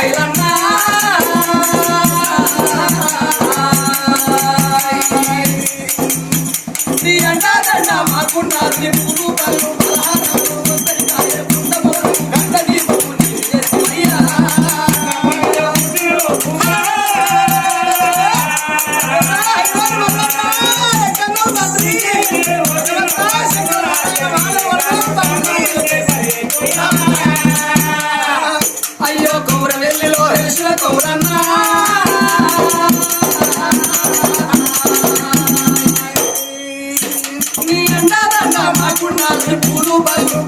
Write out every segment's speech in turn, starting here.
నీ నీ అంటాదండ మాకున్నారు నీ పూలు పళ్ళు అండాదండ మాకున్నారు పూలు బళ్ళు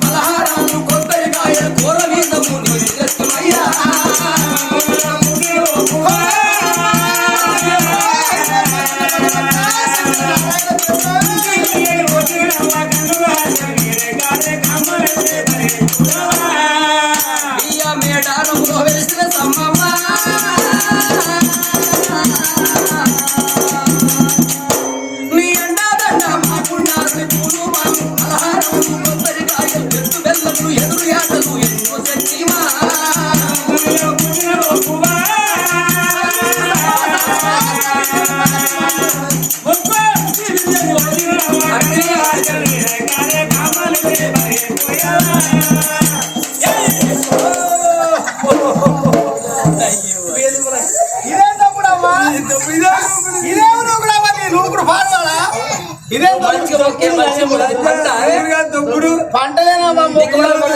ఇదే మంచి మొక్కే మంచి దుప్పుడు పంటలేనమ్మా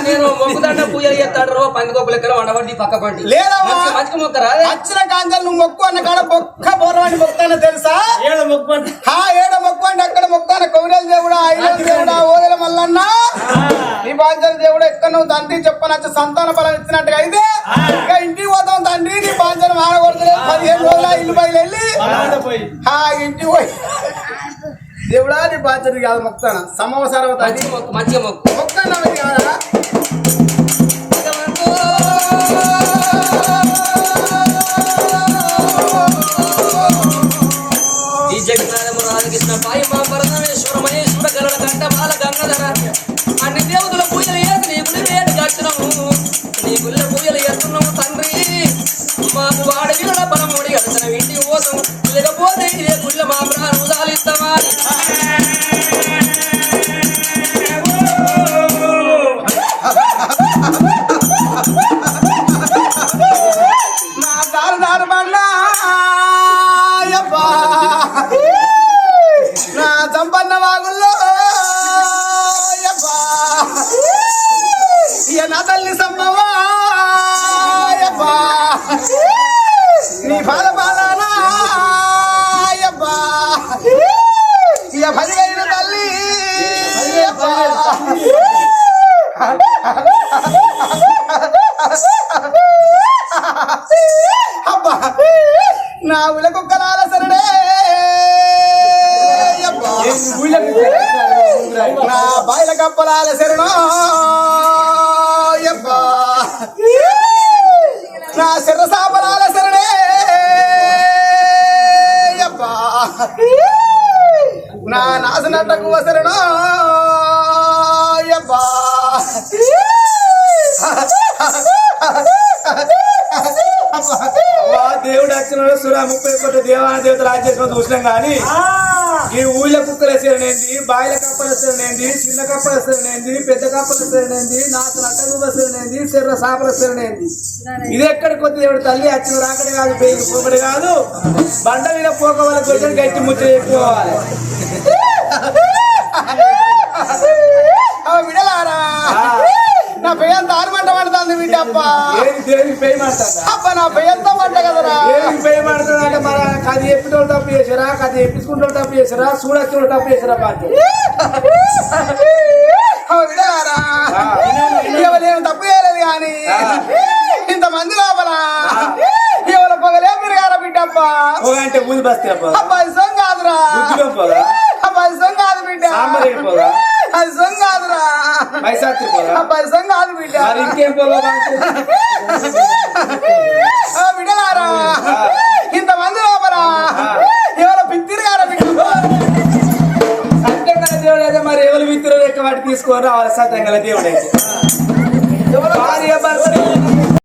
నేను మొక్కుదండ పూజలు చేస్తాడు రో పందికొక్క లెక్కన వండవండి పక్క పండి. లేదమ్మా. మంచి మొక్క రాదే వచ్చిన కాంజలు నువ్వు మొక్కు అన్న కాడ బొక్క మొక్కాన తెలుసా? ఏడ హా ఏడ మొక్కు అంటే అక్కడ మొక్కాన కౌరల దేవుడా ఐల దేవుడా ఓదల మల్లన్న? నీ బాధ్యత దేవుడు ఎక్కడ నువ్వు తండ్రి చెప్పనచ్చ సంతాన బలం ఇచ్చినట్టుగా అయితే ఇక ఇంటికి పోతాం తండ్రి నీ బాధ్యత మానకూడదు పదిహేను రోజుల ఇల్లు బయలు వెళ్ళి ఇంటికి పోయి. దేవుడా నీ బాధ్యత కాదు మొక్తాన? సంవత్సరం మంచి మొక్కు మొక్తాన కాదా? ఈ జగన్నాథము రాధకృష్ణ పాయి మా పరమేశ్వర మహేశ్వర గరుడ కంట బాల గంగాధర అన్ని దేవతల పూజలు ఇయ నా తల్లి. సమ్మవా యబ్బా. నీ పాద పదివేల తల్లి. అబ్బా నా ఉల కుక్కలాల సరడే అబ్బా. నా బాయిల కప్పలాల శరణో. నా అబ్బా. అబ్బా, దేవుడు వచ్చిన సురా ముప్పై కోట్ల దేవాన దేవతలు రాజ్యం చూసినాం కానీ ఈ ఊళ్ళ కుక్కల సెరనేంది బాయిల కప్పల సెరనేంది చిన్న కప్పల సెరనేంది పెద్ద కప్పల సెరనేంది నాకు నట్టగువ సెరనేంది చెర్ర సాపల సెరనేంది ఇది ఎక్కడికి కొద్ది దేవుడు తల్లి అచ్చిన రాకడి కాదు పేరు పోకడే కాదు. బండ మీద పోక వాళ్ళ కొంచెం గట్టి ముచ్చ చెప్పుకోవాలి. ఆరుమంట పడుతుంది బిడ్డ అప్ప. నా పెయ్యంత మంట కదరా? మాట్లాడాలంటే మన కది ఎప్పిటోళ్ళు తప్పు చేసారా కది ఎప్పించుకుంటూ తప్పు చేసారా చూడొచ్చిన తప్పు చేసారా బాధ్యత నేను తప్పు చేయలేదు కానీ ఇంత మంది లోపల ఇవాళ పొగలే పెరిగారా బిడ్డ అప్ప? ఓ అంటే ఊది బస్తీ అబ్బా అప్ప అది సొంగ కాదురా. బుద్ధిలో పోదా? అప్ప అది సొంగ కాదు బిడ్డ. సొంగ కాదురా. పైసాత్రి పోదా సొంగ కాదు బిడ్డ. మరి ఇంకేం పోదా ఆ విడలారా ఇంత మంది లోపల. ఇవాళ పిత్తిరిగారా బిడ్డ. దేవుడు అయితే మరి ఎవరు మిత్రులు ఎక్కువ వాటి తీసుకొని రావాలి? సత్యంగా దేవుడు అయితే భార్య భర్త